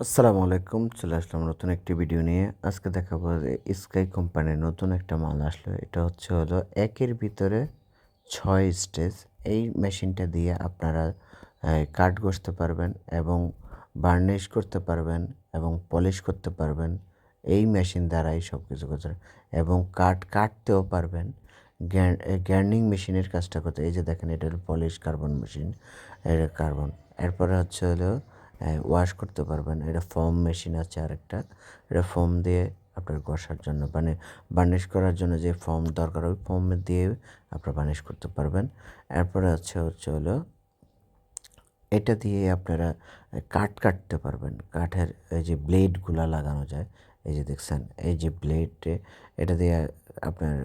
আসসালামু আলাইকুম, চলে আসলাম নতুন একটি ভিডিও নিয়ে। আজকে দেখাবো যে স্কাই কোম্পানির নতুন একটা মাল আসলো। এটা হচ্ছে হলো একের ভিতরে ছয় স্টেজ। এই মেশিনটা দিয়ে আপনারা কাট ঘষতে পারবেন এবং বার্নিশ করতে পারবেন এবং পলিশ করতে পারবেন। এই মেশিন দ্বারাই সব কিছু করতে এবং কাট কাটতেও পারবেন। গ্যার্নিং মেশিনের কাজটা করতে এই যে দেখেন, এটা হলো পলিশ কার্বন মেশিন এটা কার্বন এরপরে হচ্ছে হলো ওয়াশ করতে পারবেন। এটা ফোম মেশিন আছে আরেকটা। এটা ফোম দিয়ে আপনার ঘষার জন্য মানে বার্নিশ করার জন্য যে ফোম দরকার, ওই ফোম দিয়ে আপনার বার্নিশ করতে পারবেন। এরপরে হচ্ছে হচ্ছে হলো, এটা দিয়ে আপনারা কাঠ কাটতে পারবেন। কাঠের এই যে ব্লেডগুলো লাগানো যায়, এই যে দেখছেন, এই যে ব্লেডে এটা দিয়ে আপনার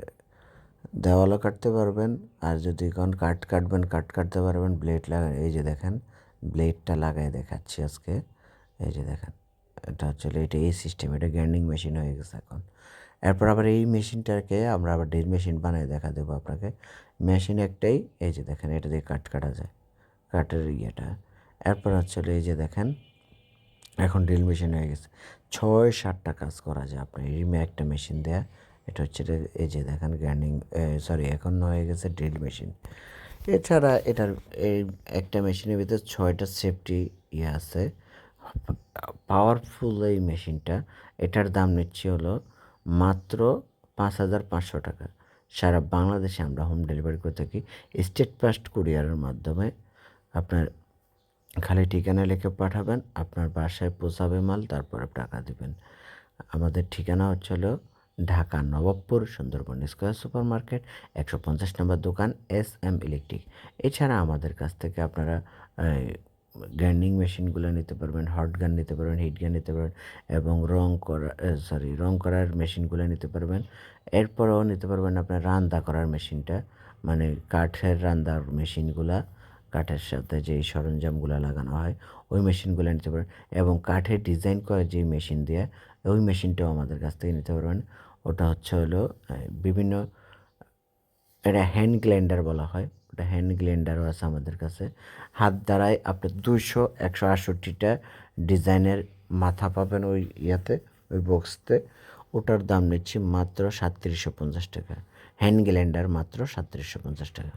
দেওয়ালও কাটতে পারবেন। আর যদি কোন কাঠ কাটবেন কাট কাটতে পারবেন ব্লেড লাগা এই যে দেখেন ব্লেডটা লাগাই দেখাচ্ছি আজকে। এই যে দেখেন, এটা হচ্ছে এটা এই সিস্টেম এটা গ্যান্ডিং মেশিন হয়ে গেছে এখন। এরপর আবার এই মেশিনটাকে আমরা আবার ড্রিল মেশিন বানিয়ে দেখা দেবো আপনাকে। মেশিন একটাই, এই যে দেখেন, এটা দিয়ে কাট কাটা যায়। কাঠের ইয়েটা। এরপর হচ্ছে এই যে দেখেন, এখন ড্রিল মেশিন হয়ে গেছে। ছয় সাতটা কাজ করা যায় আপনার, এই একটা মেশিন দেয়া, এটা হচ্ছে এই যে দেখেন গ্রাইন্ডিং সরি এখন হয়ে গেছে ড্রিল মেশিন এছাড়া এটার এই একটা মেশিনের ভিতরে ছয়টা সেফটি ইয়ে আছে। পাওয়ারফুল এই মেশিনটা, এটার দাম নিচ্ছি হলো মাত্র পাঁচ হাজার পাঁচশো টাকা। সারা বাংলাদেশে আমরা হোম ডেলিভারি করে থাকি। স্টেট ফাস্ট কুরিয়ারের মাধ্যমে আপনার খালি ঠিকানা লিখে পাঠাবেন, আপনার বাসায় পৌঁছাবে মাল, তারপরে টাকা দিবেন। আমাদের ঠিকানা হচ্ছে Dhaka Nawabpur Sundarban square super market একশো পঞ্চাশ নম্বর দোকান এস এম ইলেকট্রিক। এছাড়া আমাদের কাছ থেকে আপনারা গ্রাইন্ডিং মেশিনগুলো নিতে পারবেন, হট গান নিতে পারবেন, হিট গান নিতে পারবেন এবং রং করা সরি, রং করার মেশিনগুলো নিতে পারবেন। এরপরেও নিতে পারবেন আপনার রান্দা করার মেশিনটা মানে কাঠের রান্নার মেশিনগুলা, কাঠের সাথে যেই সরঞ্জামগুলো লাগানো হয়, ওই মেশিনগুলো নিতে পারবেন। এবং কাঠের ডিজাইন করে যে মেশিন দিয়ে, ওই মেশিনটাও আমাদের কাছ থেকে নিতে পারবেন। ওটা হচ্ছে হলো বিভিন্ন, এটা হ্যান্ড গ্ল্যান্ডার বলা হয়, ওটা হ্যান্ড গ্ল্যান্ডারও আছে আমাদের কাছে। হাত দ্বারাই আপনি দুশো একশো আটষট্টিটা ডিজাইনের মাথা পাবেন ওই ইয়াতে, ওই বক্সতে ওটার দাম নিচ্ছি মাত্র সাতত্রিশশো পঞ্চাশ টাকা। হ্যান্ড গ্ল্যান্ডার মাত্র সাতত্রিশশো পঞ্চাশ টাকা।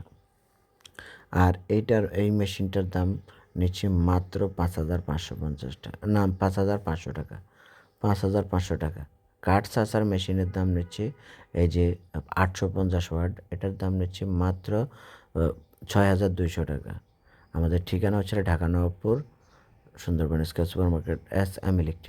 আর এইটার, এই মেশিনটার দাম নিচ্ছি মাত্র পাঁচ হাজার পাঁচশো পঞ্চাশ টাকা, না, পাঁচ হাজার পাঁচশো টাকা, পাঁচ হাজার পাঁচশো টাকা। কাঠ চাষার মেশিনের দাম নিচ্ছে, এই যে আটশো পঞ্চাশ ওয়ার্ড এটার দাম নিচ্ছে মাত্র ছয় হাজার দুইশো টাকা। আমাদের ঠিকানা হচ্ছে Dhaka Nawabpur, Sundarban square super market S M electric.